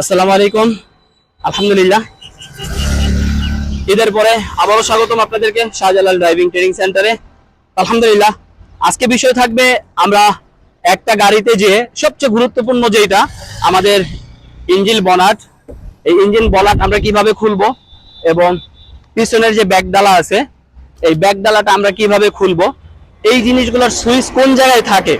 আসসালামু আলাইকুম। আলহামদুলিল্লাহ। ঈদের পরে আবারও স্বাগতম আপনাদেরকে শাহজালাল ড্রাইভিং ট্রেনিং সেন্টারে। আলহামদুলিল্লাহ। আজকে বিষয় থাকবে আমরা একটা গাড়িতে যে সবচেয়ে গুরুত্বপূর্ণ যেটা আমাদের ইঞ্জিন বনাট। এই ইঞ্জিন বনাট আমরা কীভাবে খুলবো এবং পিছনের যে ব্যাক ডালা আছে, এই ব্যাক ডালাটা আমরা কীভাবে খুলবো, এই জিনিসগুলোর সুইচ কোন জায়গায় থাকে,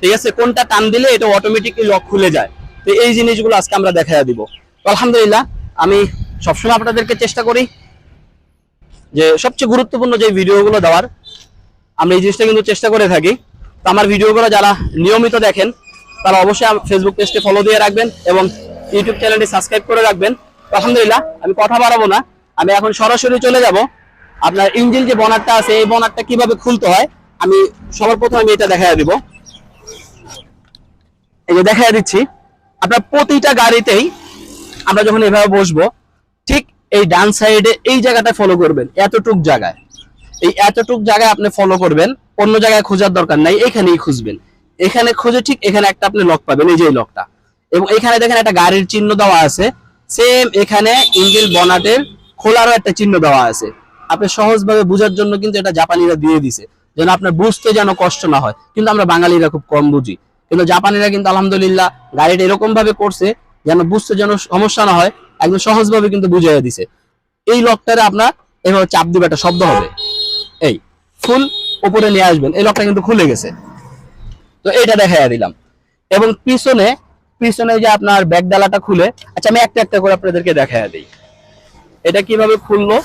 ঠিক আছে? কোনটা টান দিলে এটা অটোমেটিকলি লক খুলে যায়। তো এই জিনিসগুলো আজকে আমরা দেখা দিব। আলহামদুলিল্লাহ, আমি সবসময় আপনাদেরকে চেষ্টা করি যে সবচেয়ে গুরুত্বপূর্ণ যে ভিডিওগুলো দেওয়ার, আমরা এই জিনিসটা কিন্তু চেষ্টা করে থাকি। তো আমার ভিডিওগুলো যারা নিয়মিত দেখেন, তারা অবশ্যই ফেসবুক পেজটি ফলো দিয়ে রাখবেন এবং ইউটিউব চ্যানেলটি সাবস্ক্রাইব করে রাখবেন। আলহামদুলিল্লাহ, আমি কথা বাড়াবো না, আমি এখন সরাসরি চলে যাব। আপনার ইঞ্জিন যে বনারটা আছে, এই বনারটা কীভাবে খুলতে হয়, আমি সবার প্রথমে আমি এটা দেখা দিব। এই যে দেখা দিচ্ছি। আপনার প্রতিটা গাড়িতেই আমরা যখন এভাবে বসবো, ঠিক এই ডান সাইডে এই জায়গাটা ফলো করবেন, এতটুক জায়গায়। এই এতটুক জায়গায় আপনি ফলো করবেন, অন্য জায়গায় খোঁজার দরকার নাই, এখানেই খুঁজবেন। এখানে খুঁজে ঠিক এখানে একটা আপনি লক পাবেন, এই যে লকটা এবং এখানে দেখেন একটা গাড়ির চিহ্ন দেওয়া আছে সেম এখানে ইঞ্জিন বনাটের খোলারও একটা চিহ্ন দেওয়া আছে। আপনি সহজভাবে বোঝার জন্য কিন্তু এটা জাপানিরা দিয়ে দিছে, যেন আপনার বুঝতে যেন কষ্ট না হয়। কিন্তু আমরা বাঙালিরা খুব কম বুঝি। কিন্তু জাপানিরা কিন্তু আলহামদুলিল্লাহ গাড়িটা এরকম ভাবে করছে যেন বুঝতে যেন সমস্যা না হয়, একদম সহজভাবে কিন্তু বুঝাইয়া দিছে। এই লকটারে আপনার এভাবে চাপ দিবে একটা শব্দ হবে। এই, ফুল উপরে নিয়ে আসবেন, এই লকটা কিন্তু খুলে গেছে। তো এটা দেখাইয়া দিলাম। এবং পিছনে পিছনে যে আপনার ব্যাগ ডালাটা খুলে আচ্ছা আমি একটা একটা করে আপনাদেরকে দেখাইয়া দিই। এটা কীভাবে খুললো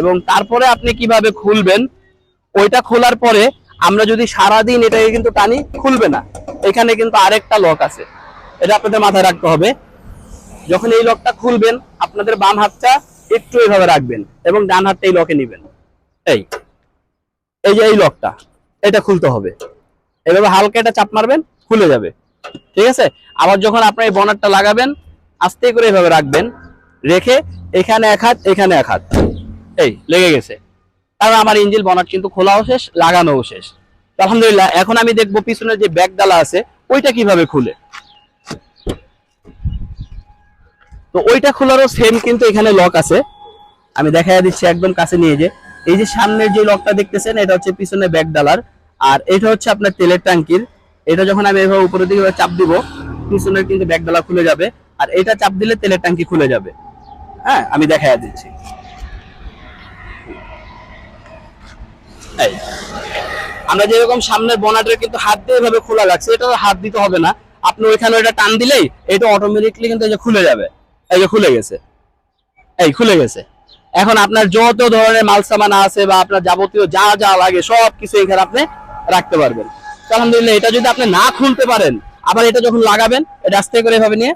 এবং তারপরে আপনি কীভাবে খুলবেন, ওইটা খোলার পরে আমরা যদি সারাদিন এটাকে কিন্তু টানি, খুলবে না। এখানে কিন্তু আরেকটা লক আছে। এটা আপনাদের মাথায় রাখতে হবে। যখন এই লকটা খুলবেন, আপনাদের বাম হাতটা একটু এইভাবে রাখবেন এবং ডান হাতটা এই লকে নিবেন। এই এই যে এই লকটা এটা খুলতে হবে। এভাবে হালকা এটা চাপ মারবেন, খুলে যাবে। ঠিক আছে? আবার যখন আপনার এই বনারটা লাগাবেন, আস্তে করে এভাবে রাখবেন। রেখে এখানে এক হাত, এখানে এক হাত। এই, লেগে গেছে। কারণ আমার ইঞ্জিন বনাট কিন্তু খোলাও শেষ, লাগানোও শেষ। আলহামদুলিল্লাহ, এখন আমি দেখব পিছনের যে ব্যাগ ডালা আছে, ওইটা কীভাবে খুলে। তো ওইটা খোলারও সেম কিন্তু এখানে লক আছে। আমি দেখাই দিচ্ছি একদম কাছে নিয়ে যে, এই যে সামনের যে লকটা দেখতেছেন, এটা হচ্ছে পিছনে ব্যাগ ডালার আর এটা হচ্ছে আপনার তেলের ট্যাঙ্কির। এটা যখন আমি এভাবে উপরের দিকে চাপ দিব, পিছনের কিন্তু ব্যাগ ডালা খুলে যাবে। আর এটা চাপ দিলে তেলের ট্যাঙ্কি খুলে যাবে। হ্যাঁ আমি দেখাই দিচ্ছি। এই। আমরা যেরকম সামনের বনাটের কিন্তু হাত দিয়ে এভাবে খোলা লাগছে, এটা হাত দিতে হবে না। আপনি ওইখানে ওইটা টান দিলেই এটা অটোমেটিকলি কিন্তু খুলে যাবে। এই যে খুলে গেছে। এই খুলে গেছে। এখন আপনার যত ধরনের মাল সামান আছে বা আপনার যাবতীয় যা যা লাগে সব কিছু এখানে আপনি রাখতে পারবেন। আলহামদুলিল্লাহ, এটা যদি আপনি না খুলতে পারেন, আবার এটা যখন লাগাবেন এটা আস্তে করে এভাবে নিয়ে,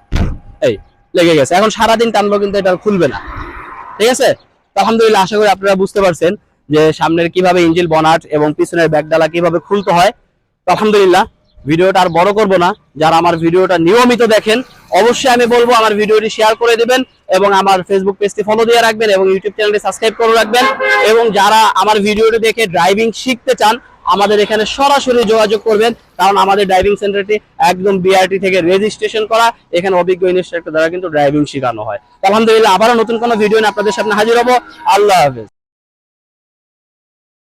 এই, লেগে গেছে। এখন সারাদিন টানবো কিন্তু এটা খুলবে না। ঠিক আছে? আলহামদুলিল্লাহ, আশা করি আপনারা বুঝতে পারছেন। যে সামনের কীভাবে ইঞ্জিন বনাট এবং পিছনের ব্যাকডালা কীভাবে খুলতে হয়, আলহামদুলিল্লাহ, ভিডিওটা আর বড় করব না। যারা আমার ভিডিওটা নিয়মিত দেখেন, অবশ্যই আমি বলব আমার ভিডিওটি শেয়ার করে দিবেন এবং আমার ফেসবুক পেজটি ফলো দিয়ে রাখবেন এবং ইউটিউব চ্যানেলটি সাবস্ক্রাইব করে রাখবেন। এবং যারা আমার ভিডিওটি দেখে ড্রাইভিং শিখতে চান, আমাদের এখানে সরাসরি যোগাযোগ করবেন, কারণ আমাদের ড্রাইভিং সেন্টারটি একদম বিআরটি থেকে রেজিস্ট্রেশন করা। এখানে অভিজ্ঞ ইনস্ট্রাক্টর দ্বারা কিন্তু ড্রাইভিং শেখানো হয়। আলহামদুলিল্লাহ, আবারও নতুন কোনো ভিডিও নিয়ে আপনাদের সামনে হাজির হব। আল্লাহ হাফেজ।